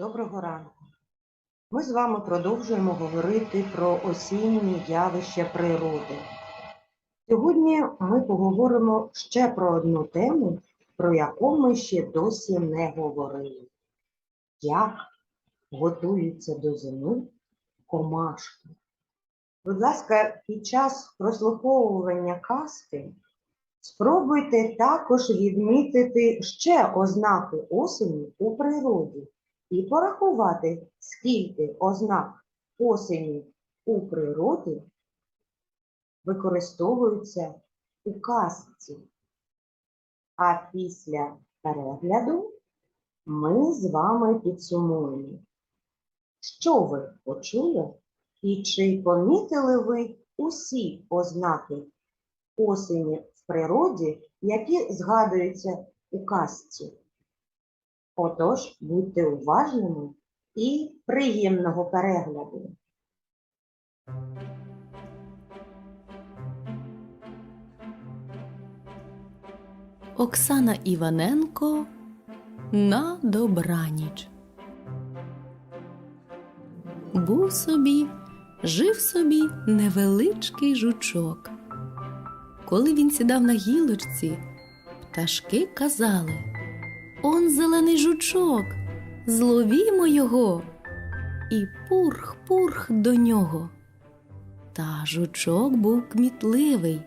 Доброго ранку. Ми з вами продовжуємо говорити про осінні явища природи. Сьогодні ми поговоримо ще про одну тему, про яку ми ще досі не говорили. Як готуються до зими комашки. Будь ласка, під час прослуховування казки спробуйте також відмітити ще ознаки осені у природі і порахувати, скільки ознак осені у природі використовуються у казці. А після перегляду ми з вами підсумуємо, що ви почули і чи помітили ви усі ознаки осені в природі, які згадуються у казці. Отож, будьте уважними і приємного перегляду. Оксана Іваненко на добраніч. Був собі, жив собі невеличкий жучок. Коли він сідав на гілочці, пташки казали Он зелений жучок, зловімо його. І пурх-пурх до нього. Та жучок був кмітливий.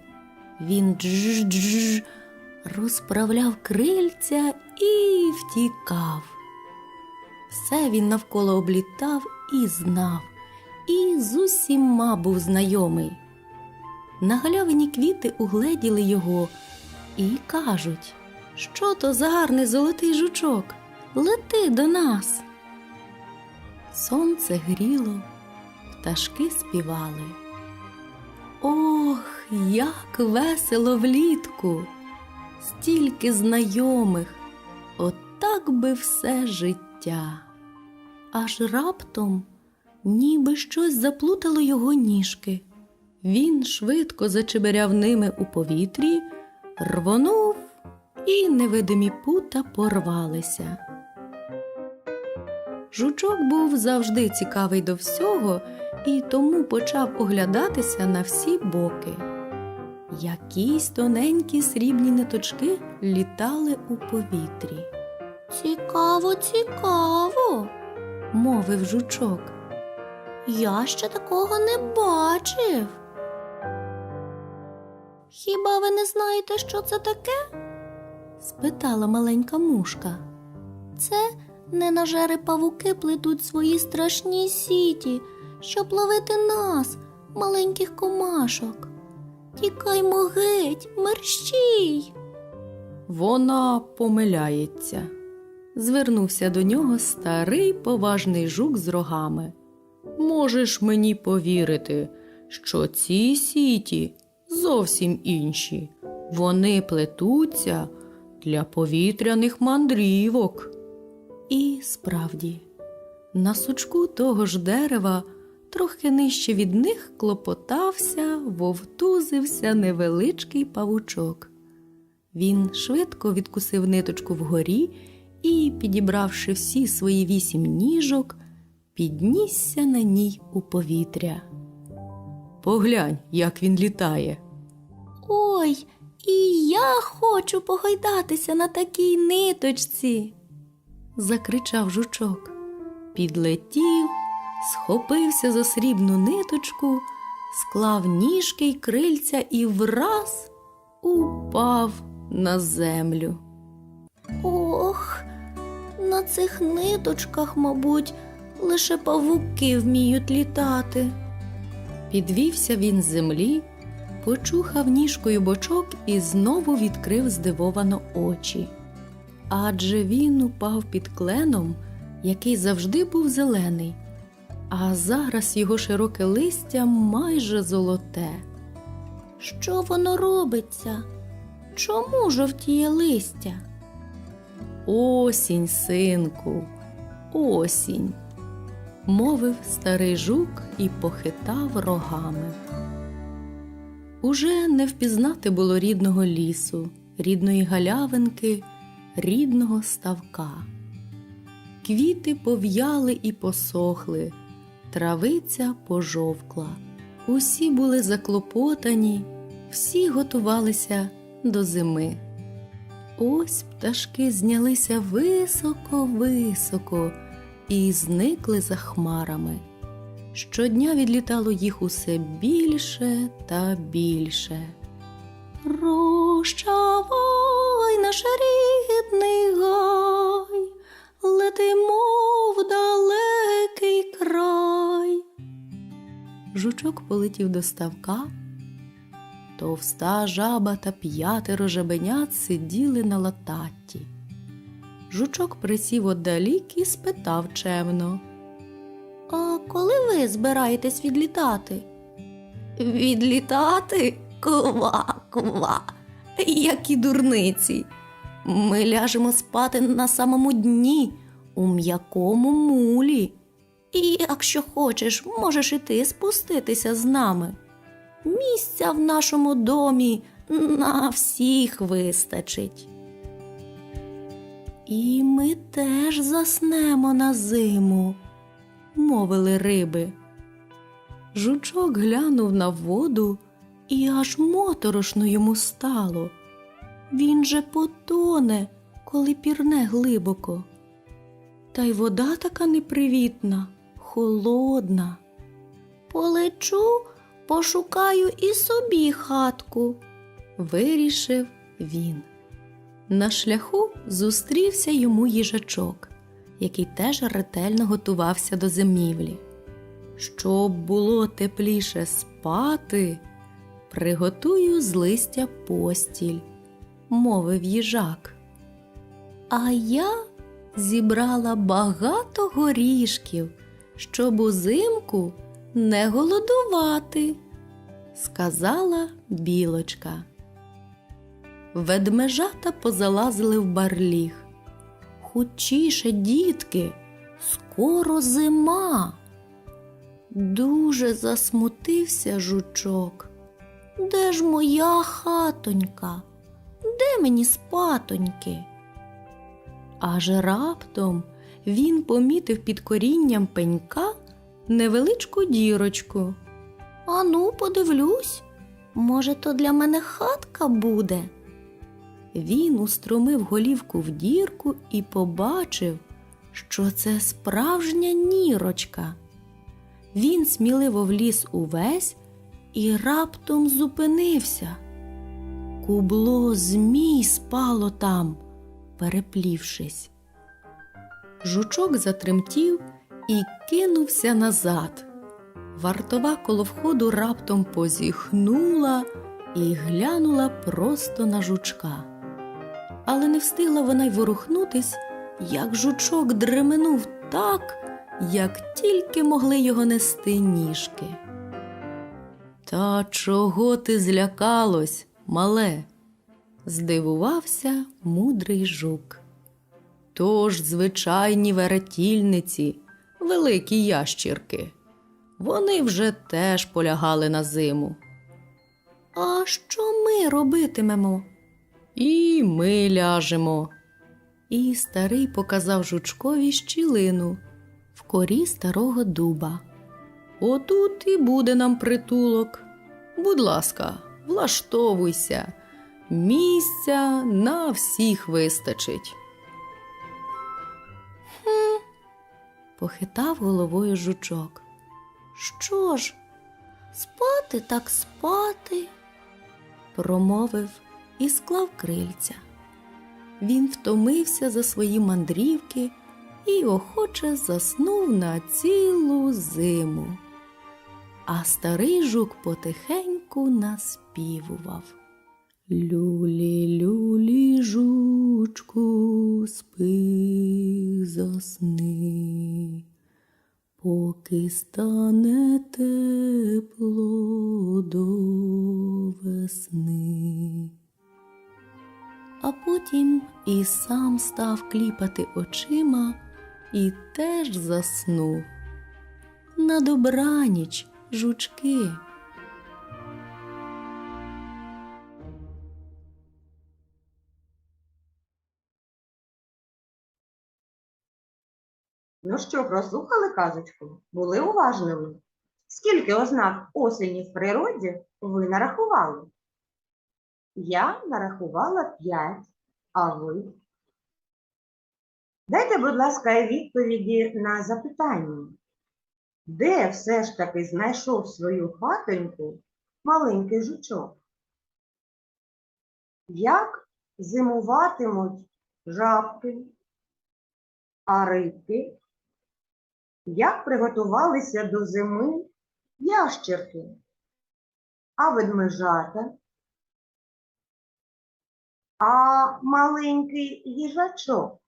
Він дж-дж розправляв крильця і втікав. Все він навколо облітав і знав, і з усіма був знайомий. На галявині квіти угледіли його і кажуть, що то за гарний золотий жучок, лети до нас. Сонце гріло, пташки співали. Ох, як весело влітку! Стільки знайомих, отак би все життя. Аж раптом ніби щось заплутало його ніжки. Він швидко зачеберяв ними у повітрі, рвонув, і невидимі пута порвалися. Жучок був завжди цікавий до всього і тому почав оглядатися на всі боки. Якісь тоненькі срібні ниточки літали у повітрі. Цікаво, цікаво, мовив жучок. Я ще такого не бачив. Хіба ви не знаєте, що це таке? Спитала маленька мушка. Це ненажери павуки плетуть свої страшні сіті, щоб ловити нас, маленьких комашок. Тікаймо геть, мерщій. Вона помиляється. Звернувся до нього старий поважний жук з рогами. Можеш мені повірити, що ці сіті зовсім інші. Вони плетуться для повітряних мандрівок. І справді, на сучку того ж дерева, трохи нижче від них, клопотався, вовтузився невеличкий павучок. Він швидко відкусив ниточку вгорі і, підібравши всі свої вісім ніжок, піднісся на ній у повітря. Поглянь, як він літає. Ой, і я хочу погойдатися на такій ниточці. закричав жучок. Підлетів, схопився за срібну ниточку, склав ніжки й крильця і враз упав на землю. Ох, на цих ниточках, мабуть, лише павуки вміють літати. Підвівся він з землі, почухав ніжкою бочок і знову відкрив здивовано очі. Адже він упав під кленом, який завжди був зелений, а зараз його широке листя майже золоте. Що воно робиться? Чому жовтіє листя? Осінь, синку, осінь, мовив старий жук і похитав рогами. Уже не впізнати було рідного лісу, рідної галявинки, рідного ставка. Квіти пов'яли і посохли, травиця пожовкла. Усі були заклопотані, всі готувалися до зими. Ось пташки знялися високо-високо і зникли за хмарами. Щодня відлітало їх усе більше та більше. Прощавай, наш рідний гай, летимо в далекий край. Жучок полетів до ставка. Товста жаба та п'ятеро жабенят сиділи на лататті. Жучок присів оддалік і спитав чемно. Коли ви збираєтесь відлітати? Відлітати? Ква, ква, які дурниці. Ми ляжемо спати на самому дні, у м'якому мулі. І якщо хочеш, можеш і ти спуститися з нами. Місця в нашому домі на всіх вистачить. І ми теж заснемо на зиму, мовили риби. Жучок глянув на воду, і аж моторошно йому стало. Він же потоне, коли пірне глибоко. Та й вода така непривітна, холодна. Полечу, пошукаю і собі хатку, вирішив він. На шляху зустрівся йому їжачок, який теж ретельно готувався до зимівлі. Щоб було тепліше спати, приготую з листя постіль, мовив їжак. А я зібрала багато горішків, щоб узимку не голодувати, сказала білочка. Ведмежата позалазили в барліг. Хутчіше, дітки, скоро зима. Дуже засмутився жучок. Де ж моя хатонька? Де мені спатоньки? Аж раптом він помітив під корінням пенька невеличку дірочку. Ану, подивлюсь, може, то для мене хатка буде. Він устромив голівку в дірку і побачив, що це справжня нірочка. Він сміливо вліз увесь і раптом зупинився. Кубло змій спало там, переплівшись. Жучок затремтів і кинувся назад. Вартова коло входу раптом позіхнула і глянула просто на жучка. Але не встигла вона й ворухнутись, як жучок дременув так, як тільки могли його нести ніжки. Та чого ти злякалось, мале? здивувався мудрий жук. Тож звичайні веретільниці, великі ящірки. Вони вже теж полягали на зиму. А що ми робитимемо? І ми ляжемо. І старий показав жучкові щілину в корі старого дуба. Отут і буде нам притулок. Будь ласка, влаштовуйся, місця на всіх вистачить. Хм, похитав головою жучок. Що ж, спати так спати, промовив і склав крильця. Він втомився за свої мандрівки і охоче заснув на цілу зиму. А старий жук потихеньку наспівував. Люлі, люлі, жучку, спи, засни, поки стане тепло до весни. А потім і сам став кліпати очима і теж заснув. На добраніч, жучки. Ну що, прослухали казочку? Були уважними? Скільки ознак осені в природі ви нарахували? Я нарахувала п'ять, а ви? Дайте, будь ласка, відповіді на запитання. Де все ж таки знайшов свою хатоньку маленький жучок? Як зимуватимуть жабки, а рибки? Як приготувалися до зими ящерки, а ведмежата? А маленький їжачок?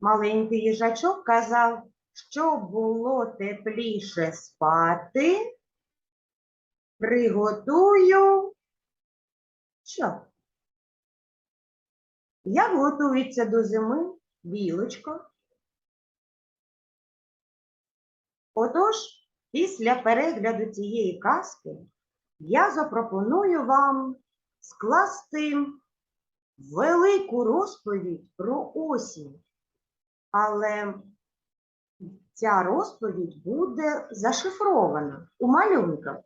Маленький їжачок казав, щоб було тепліше спати, приготую що? Як готується до зими білочка? Отож, після перегляду цієї казки я запропоную вам скласти велику розповідь про осінь. Але ця розповідь буде зашифрована у малюнках.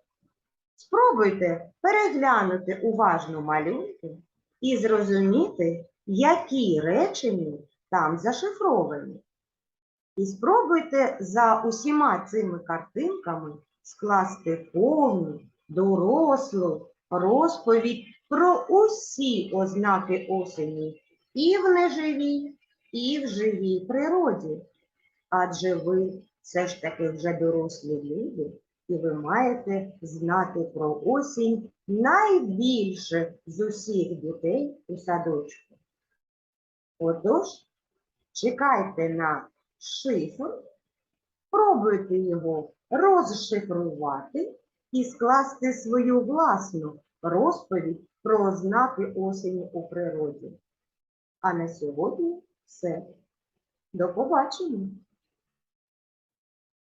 Спробуйте переглянути уважно малюнки і зрозуміти, які речення там зашифровані. І спробуйте за усіма цими картинками скласти повну, дорослу розповідь про усі ознаки осені і в неживій, і в живій природі. Адже ви все ж таки вже дорослі люди, і ви маєте знати про осінь найбільше з усіх дітей у садочку. Отож, чекайте на шифр, пробуйте його розшифрувати і скласти свою власну розповідь про ознаки осені у природі. А на сьогодні все. До побачення!